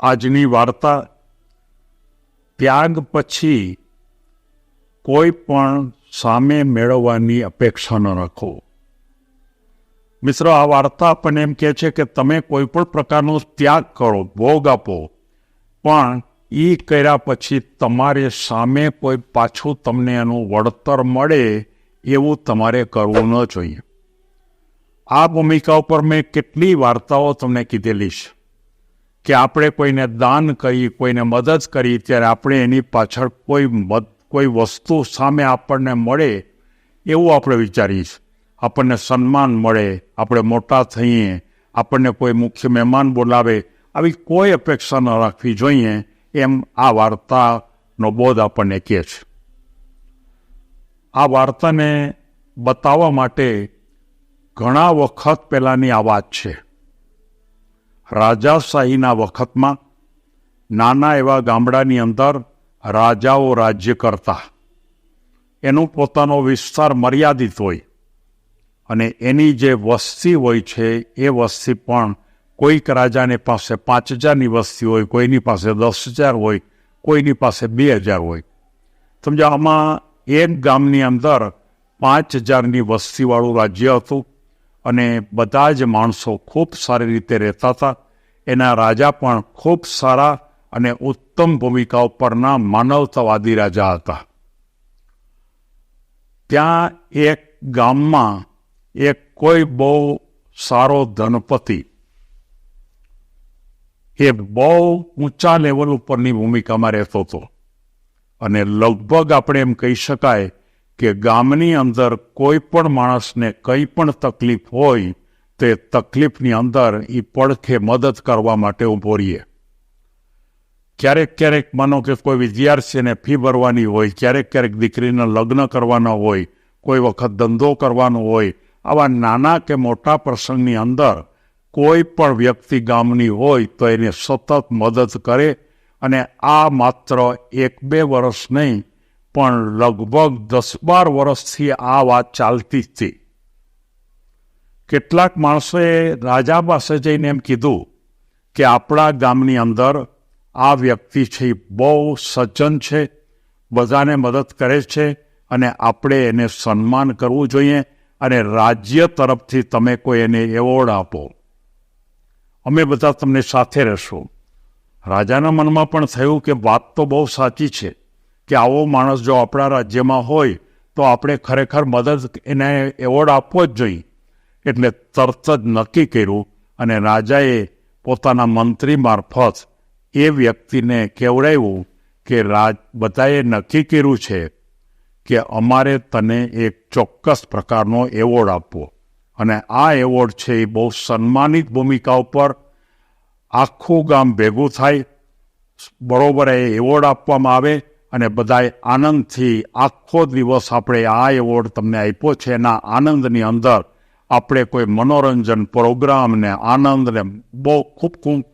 આજની વાર્તા ત્યાગ પછી કોઈ પણ સામે મેળવવાની અપેક્ષા ન રાખો. મિત્રો, આ વાર્તા આપણને એમ કહે છે કે તમે કોઈ પણ પ્રકારનો ત્યાગ કરો, ભોગ આપો, પણ એ કર્યા પછી તમારે સામે કોઈ પાછું તમને એનું વળતર મળે એવું તમારે કરવું ન જોઈએ. આ ભૂમિકા ઉપર મેં કેટલી વાર્તાઓ તમને કીધેલી છે. કે આપણે કોઈને દાન કરી, કોઈને મદદ કરી, ત્યારે આપણે એની પાછળ કોઈ મદ, કોઈ વસ્તુ સામે આપણને મળે એવું આપણે વિચારીશ આપણને સન્માન મળે, આપણે મોટા થઈએ, આપણને કોઈ મુખ્ય મહેમાન બોલાવે, આવી કોઈ અપેક્ષા ન રાખવી જોઈએ એમ આ વાર્તાનો બોધ આપણને કહે છે. આ વાર્તાને બતાવવા માટે ઘણા વખત પહેલાંની આ વાત છે. રાજાશાહીના વખતમાં નાના એવા ગામડાની અંદર રાજાઓ રાજ્ય કરતા. એનું પોતાનો વિસ્તાર મર્યાદિત હોય અને એની જે વસ્તી હોય છે, એ વસ્તી પણ કોઈક રાજાને પાસે પાંચ હજારની વસ્તી હોય, કોઈની પાસે દસ હજાર હોય, કોઈની પાસે બે હજાર હોય. સમજો, આમાં એક ગામની અંદર પાંચ હજારની વસ્તીવાળું રાજ્ય હતું. અને બધા જ માણસો ખૂબ સારી રીતે રહેતા હતા. એના રાજા પણ ખૂબ સારા અને ઉત્તમ ભૂમિકા ઉપરના માનવતાવાદી રાજા હતા. ત્યાં એક ગામમાં એક કોઈ બહુ સારો ધનપતિ, એ બહુ ઊંચા લેવલ ઉપરની ભૂમિકામાં રહેતો હતો. અને લગભગ આપણે એમ કહી શકાય કે ગામની અંદર કોઈ પણ માણસને કંઈ પણ તકલીફ હોય, તે તકલીફની અંદર એ પડખે મદદ કરવા માટે ઊભો રહીએ. ક્યારેક ક્યારેક માનો કે કોઈ વિદ્યાર્થીને ફી ભરવાની હોય, ક્યારેક ક્યારેક દીકરીને લગ્ન કરવાના હોય, કોઈ વખત ધંધો કરવાનો હોય, આવા નાના કે મોટા પ્રસંગની અંદર કોઈ પણ વ્યક્તિ ગામની હોય તો એને સતત મદદ કરે અને આ માત્ર એક બે વર્ષ નહીં પણ લગભગ દસ બાર વર્ષથી આ વાત ચાલતી હતી. કેટલાક માણસોએ રાજા પાસે જઈને એમ કીધું કે આપણા ગામની અંદર આ વ્યક્તિ છે બહુ સજ્જન છે, બધાને મદદ કરે છે અને આપણે એને સન્માન કરવું જોઈએ અને રાજ્ય તરફથી તમે કોઈ એને એવોર્ડ આપો. અમે બધા તમને સાથે રહેશું. રાજાના મનમાં પણ થયું કે વાત તો બહુ સાચી છે. કે આવો માણસ જો આપણા રાજ્યમાં હોય, તો આપણે ખરેખર મદદ એને એવોર્ડ આપવો જ જોઈએ. એટલે તરત જ નક્કી કર્યું અને રાજાએ પોતાના મંત્રી મારફત એ વ્યક્તિને કેવડાવ્યું કે રાજ બધાએ નક્કી કર્યું છે કે અમારે તને એક ચોક્કસ પ્રકારનો એવોર્ડ આપવો. અને આ એવોર્ડ છે એ બહુ સન્માનિત ભૂમિકા ઉપર આખું ગામ ભેગું થાય. બરોબર એ એવોર્ડ આપવામાં આવે અને બધાએ આનંદથી આખો દિવસ આપણે આ એવોર્ડ તમને આપ્યો છે. એના આનંદની અંદર આપણે કોઈ મનોરંજન પ્રોગ્રામને આનંદને બહુ ખૂબ ખૂબ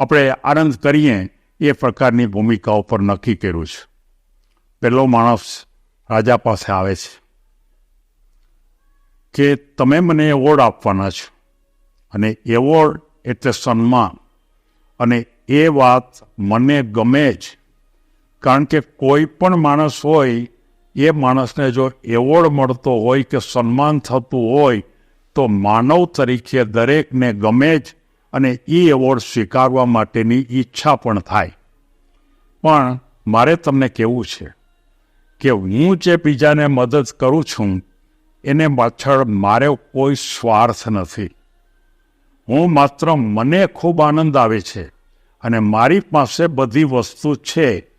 આપણે આનંદ કરીએ એ પ્રકારની ભૂમિકા ઉપર નક્કી કર્યું છે. પેલો માણસ રાજા પાસે આવે છે કે તમે મને એવોર્ડ આપવાના છો. અને એવોર્ડ એટલે સન્માન. અને એ વાત મને ગમે જ કારણ કે કોઈ પણ માણસ હોય, એ માણસને જો એવોર્ડ મળતો હોય કે સન્માન થતું હોય, તો માનવ તરીકે દરેકને ગમે જ અને એ એવોર્ડ સ્વીકારવા માટેની ઈચ્છા પણ થાય. પણ મારે તમને કહેવું છે કે હું જે બીજાને મદદ કરું છું, એને પાછળ મારે કોઈ સ્વાર્થ નથી. હું માત્ર મને ખૂબ આનંદ આવે છે અને મારી પાસે બધી વસ્તુ છે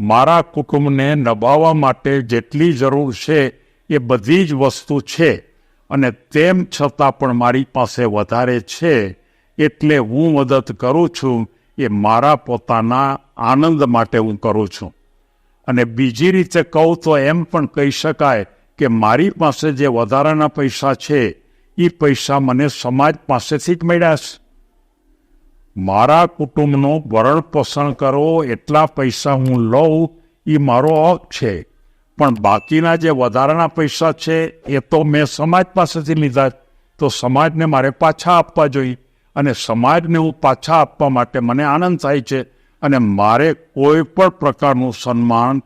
મારા કુટુંબને નભાવવા માટે જેટલી જરૂર છે એ બધી જ વસ્તુ છે અને તેમ છતાં પણ મારી પાસે વધારે છે એટલે હું મદદ કરું છું એ મારા પોતાના આનંદ માટે હું કરું છું. અને બીજી રીતે કહું તો એમ પણ કહી શકાય કે મારી પાસે જે વધારાના પૈસા છે એ પૈસા મને સમાજ પાસેથી જ મળ્યા છે. મારા કુટુંબનું ભરણ પોષણ કરો, એટલા પૈસા હું લઉં એ મારો હક છે. પણ બાકીના જે વધારાના પૈસા છે, એ તો મેં સમાજ પાસેથી લીધા. તો સમાજને મારે પાછા આપવા જોઈએ. અને સમાજને હું પાછા આપવા માટે મને આનંદ થાય છે. અને મારે કોઈ પણ પ્રકારનું સન્માન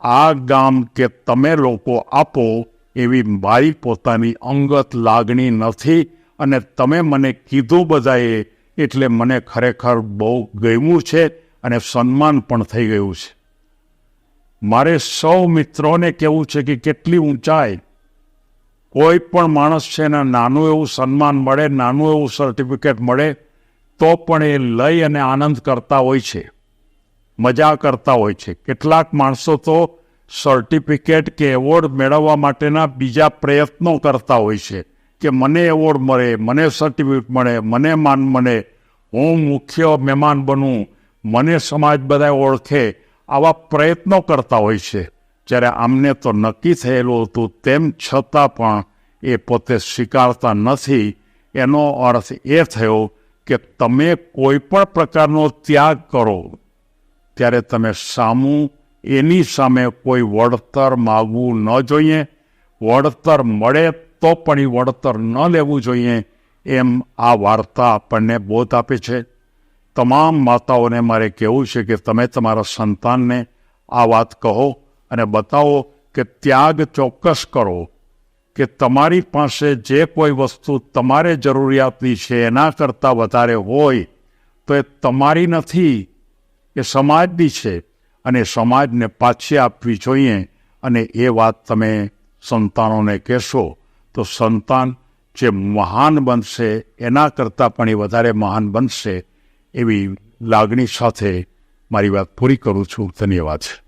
આ ગામ કે તમે લોકો આપો, એવી મારી પોતાની અંગત લાગણી નથી. અને તમે મને કીધું બધાએ એટલે મને ખરેખર બહુ ગમ્યું છે અને સન્માન પણ થઈ ગયું છે. મારે સૌ મિત્રોને કહેવું છે કે કેટલી ઊંચાઈ. કોઈ પણ માણસ છે એને નાનું એવું સન્માન મળે, નાનું એવું સર્ટિફિકેટ મળે, તો પણ એ લઈ અને આનંદ કરતા હોય છે. મજા કરતા હોય છે. કેટલાક માણસો તો સર્ટિફિકેટ કે એવોર્ડ મેળવવા માટેના બીજા પ્રયત્નો કરતા હોય છે. કે મને એવોર્ડ મળે, મને સર્ટિફિકેટ મળે, મને માન મળે, હું મુખ્ય મહેમાન બનું, મને સમાજ બધા ઓળખે, આવા પ્રયત્નો કરતા હોય છે. જ્યારે આમને તો નક્કી થયેલું હતું તેમ છતાં પણ એ પોતે સ્વીકારતા નથી. એનો અર્થ એ થયો કે તમે કોઈ પણ પ્રકારનો ત્યાગ કરો, ત્યારે તમે સામું એની સામે કોઈ વળતર માગવું ન જોઈએ. વળતર મળે તો પણ એ વળતર ન લેવું જોઈએ એમ આ વાર્તા આપણને બોધ આપે છે. તમામ માતાઓને મારે કહેવું છે કે તમે તમારા સંતાનને આ વાત કહો અને બતાવો કે ત્યાગ ચોક્કસ કરો કે તમારી પાસે જે કોઈ વસ્તુ તમારે જરૂરિયાતની છે એના કરતાં વધારે હોય તો એ તમારી નથી, એ સમાજની છે અને સમાજને પાછી આપવી જોઈએ અને એ વાત તમે સંતાનોને કહેશો. તો સંતાન જે મહાન બનશે, એના કરતાં પણ એ વધારે મહાન બનશે એવી લાગણી સાથે મારી વાત પૂરી કરું છું. ધન્યવાદ.